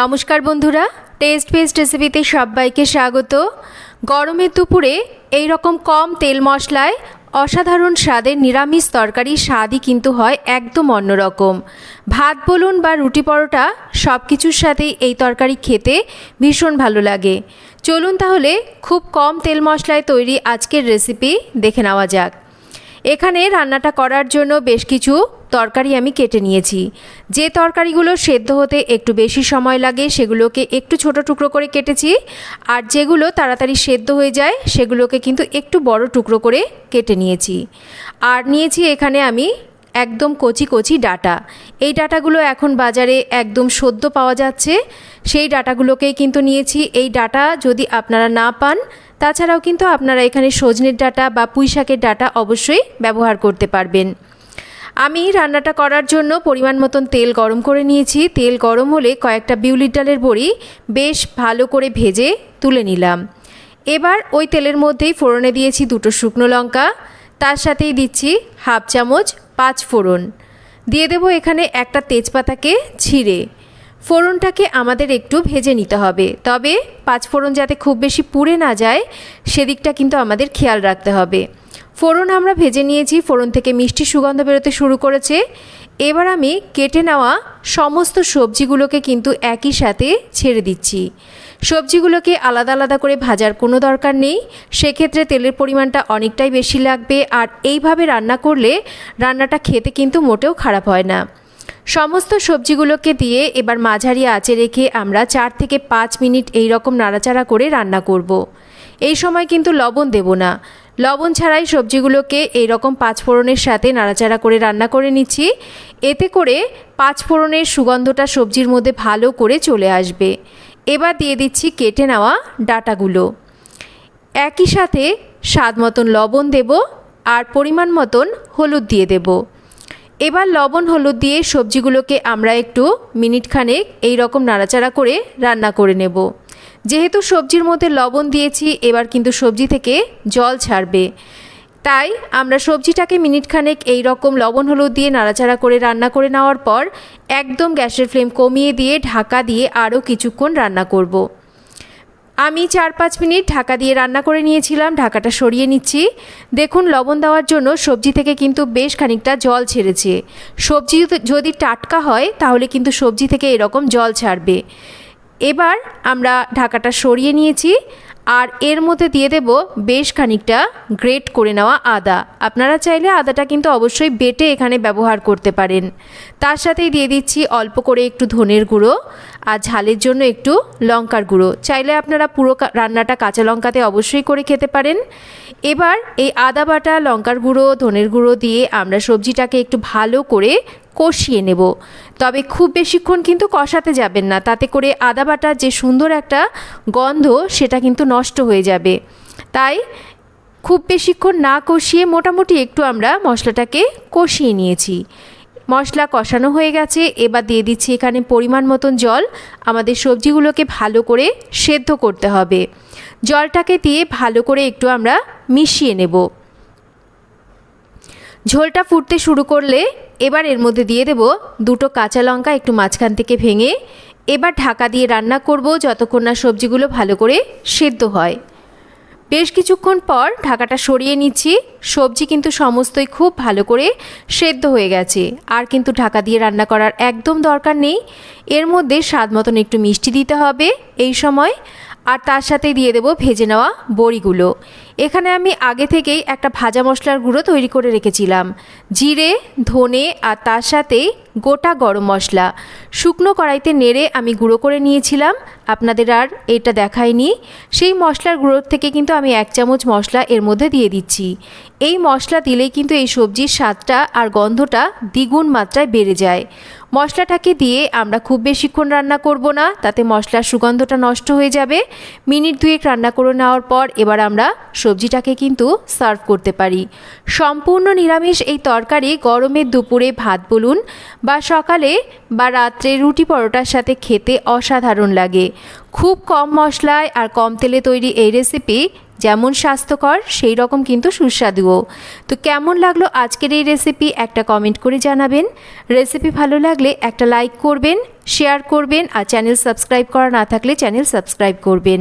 নমস্কার বন্ধুরা test paste রেসিপিতে সবাইকে স্বাগত। গরমের দুপুরে এই রকম কম তেল মশলায় অসাধারণ স্বাদের নিরামিষ তরকারির স্বাদই কিন্তু হয় একদম অন্যরকম ভাত বলুন বা রুটি পরোটা সব কিছুর সাথেই এই তরকারি খেতে ভীষণ ভালো লাগে। চলুন তাহলে খুব কম তেল মশলায় তৈরি আজকের রেসিপি দেখে নেওয়া যাক। এখানে রান্নাটা করার জন্য বেশ কিছু তরকারি আমি কেটে নিয়েছি। যে তরকারিগুলো সেদ্ধ হতে একটু বেশি সময় লাগে, সেগুলোকে একটু ছোট টুকরো করে কেটেছি। আর যেগুলো তাড়াতাড়ি সেদ্ধ হয়ে যায়, সেগুলোকে কিন্তু একটু বড় টুকরো করে কেটে নিয়েছি। আর নিয়েছি এখানে আমি একদম কচি কচি ডাটা। এই ডাটাগুলো এখন বাজারে একদম সদ্য পাওয়া যাচ্ছে। সেই ডাটাগুলোকেই কিন্তু নিয়েছি। এই ডাটা যদি আপনারা না পান তাছাড়াও কিন্তু আপনারা এখানে সজনের ডাটা বা পুঁই শাকের ডাটা অবশ্যই ব্যবহার করতে পারবেন। আমি রান্নাটা করার জন্য পরিমাণ মতন তেল গরম করে নিয়েছি। তেল গরম হলে কয়েকটা বিউলির ডালের বড়ি বেশ ভালো করে ভেজে তুলে নিলাম। এবার ওই তেলের মধ্যেই ফোড়নে দিয়েছি দুটো শুকনো লঙ্কা। তার সাথেই দিচ্ছি হাফ চামচ পাঁচ ফোড়ন। দিয়ে দেবো এখানে একটা তেজপাতাকে ছিঁড়ে। ফোড়নটাকে আমাদের একটু ভেজে নিতে হবে। তবে পাঁচ ফোড়ন যাতে খুব বেশি পুড়ে না যায়, সেদিকটা কিন্তু আমাদের খেয়াল রাখতে হবে। ফোড়ন আমরা ভেজে নিয়েছি, ফোড়ন থেকে মিষ্টি সুগন্ধ বেরোতে শুরু করেছে। এবার আমি কেটে নেওয়া সমস্ত সবজিগুলোকে কিন্তু একই সাথে ছেড়ে দিচ্ছি। সবজিগুলোকে আলাদা আলাদা করে ভাজার কোনো দরকার নেই। সেক্ষেত্রে তেলের পরিমাণটা অনেকটাই বেশি লাগবে। আর এইভাবে রান্না করলে রান্নাটা খেতে কিন্তু মোটেও খারাপ হয় না। সমস্ত সবজিগুলোকে দিয়ে এবার মাঝারি আঁচে রেখে আমরা চার থেকে পাঁচ মিনিট এই রকম নাড়াচাড়া করে রান্না করব। এই সময় কিন্তু লবণ দেব না। লবণ ছাড়াই সবজিগুলোকে এই রকম পাঁচফোড়নের সাথে নাড়াচাড়া করে রান্না করে নিচ্ছি। এতে করে পাঁচফোড়নের সুগন্ধটা সবজির মধ্যে ভালো করে চলে আসবে। এবার দিয়ে দিচ্ছি কেটে নেওয়া ডাটাগুলো। একই সাথে স্বাদ মতন লবণ দেব আর পরিমাণ মতন হলুদ দিয়ে দেবো। এবার লবণ, হলুদ দিয়ে সবজিগুলোকে আমরা একটু মিনিট খানেক এই রকম নাড়াচাড়া করে রান্না করে নেব যেহেতু সবজির মধ্যে লবণ দিয়েছি, এবার কিন্তু সবজি থেকে জল ছাড়বে তাই আমরা সবজিটাকে মিনিট খানেক এই রকম লবণ, হলুদ দিয়ে নাড়াচাড়া করে রান্না করে নেওয়ার পর একদম গ্যাসের ফ্লেম কমিয়ে দিয়ে ঢাকা দিয়ে আরও কিছুক্ষণ রান্না করব। আমি চার পাঁচ মিনিট ঢাকা দিয়ে রান্না করে নিয়েছিলাম, ঢাকাটা সরিয়ে নিচ্ছি। দেখুন, লবণ দেওয়ার জন্য সবজি থেকে কিন্তু বেশ খানিকটা জল ছেড়েছে। সবজি যদি টাটকা হয়, তাহলে কিন্তু সবজি থেকে এরকম জল ছাড়বে। এবার আমরা ঢাকাটা সরিয়ে নিয়েছি আর এর মধ্যে দিয়ে দেব বেশ খানিকটা গ্রেট করে নেওয়া আদা। আপনারা চাইলে আদাটা কিন্তু অবশ্যই বেটে এখানে ব্যবহার করতে পারেন। তার সাথেই দিয়ে দিচ্ছি অল্প করে একটু ধনের গুঁড়ো। আর ঝালের জন্য একটু লঙ্কার গুঁড়ো। চাইলে আপনারা পুরো রান্নাটা কাঁচা লঙ্কাতে অবশ্যই করে খেতে পারেন। এবার এই আদা বাটা, লঙ্কার গুঁড়ো, ধনের গুঁড়ো দিয়ে আমরা সবজিটাকে একটু ভালো করে কষিয়ে নেব। তবে খুব বেশিক্ষণ কিন্তু কষাতে যাবেন না। তাতে করে আদা বাটার যে সুন্দর একটা গন্ধ, সেটা কিন্তু নষ্ট হয়ে যাবে। তাই খুব বেশিক্ষণ না কষিয়ে মোটামুটি একটু আমরা মশলাটাকে কষিয়ে নিয়েছি। মশলা কষানো হয়ে গেছে। এবার দিয়ে দিচ্ছি এখানে পরিমাণ মতন জল। আমাদের সবজিগুলোকে ভালো করে সেদ্ধ করতে হবে। জলটাকে দিয়ে ভালো করে একটু আমরা মিশিয়ে নেব। ঝোলটা ফুটতে শুরু করলে এবার এর মধ্যে দিয়ে দেব দুটো কাঁচা লঙ্কা একটু মাঝখান থেকে ভেঙে। এবার ঢাকা দিয়ে রান্না করব যতক্ষণ না সবজিগুলো ভালো করে সেদ্ধ হয়। বেশ কিছুক্ষণ পর ঢাকাটা সরিয়ে নিচ্ছি। সবজি কিন্তু সমস্তই খুব ভালো করে সেদ্ধ হয়ে গেছে। আর কিন্তু ঢাকা দিয়ে রান্না করার একদম দরকার নেই। এর মধ্যে স্বাদ মতন একটু মিষ্টি দিতে হবে এই সময়। আর তার সাথে দিয়ে দেবো ভেজে নেওয়া বড়িগুলো। এখানে আমি আগে থেকেই একটা ভাজা মশলার গুঁড়ো তৈরি করে রেখেছিলাম। জিরে, ধনে আর তার সাথে গোটা গরম মশলা। শুকনো কড়াইতে নেড়ে আমি গুঁড়ো করে নিয়েছিলাম। আপনাদের আর এটা দেখায়নি। সেই মশলার গুঁড়োর থেকে কিন্তু আমি এক চামচ মশলা এর মধ্যে দিয়ে দিচ্ছি। এই মশলা দিলেই কিন্তু এই সবজির স্বাদটা আর গন্ধটা দ্বিগুণ মাত্রায় বেড়ে যায়। মশলাটাকে দিয়ে আমরা খুব বেশিক্ষণ রান্না করব না, তাতে মশলার সুগন্ধটা নষ্ট হয়ে যাবে। মিনিট দুয়েক রান্না করে নেওয়ার পর এবার আমরা সবজিটাকে কিন্তু সার্ভ করতে পারি। সম্পূর্ণ নিরামিষ এই তরকারি গরমের দুপুরে ভাত বলুন বা সকালে বা রাত্রে রুটি পরোটার সাথে খেতে অসাধারণ লাগে। খুব কম মশলায় আর কম তেলে তৈরি এই রেসিপি যেমন স্বাস্থ্যকর, সেই রকম কিন্তু সুস্বাদুও। তো কেমন লাগল আজকের এই রেসিপি একটা কমেন্ট করে জানাবেন। রেসিপি ভালো লাগলে একটা লাইক করবেন শেয়ার করবেন আর চ্যানেল সাবস্ক্রাইব করা না থাকলে চ্যানেল সাবস্ক্রাইব করবেন।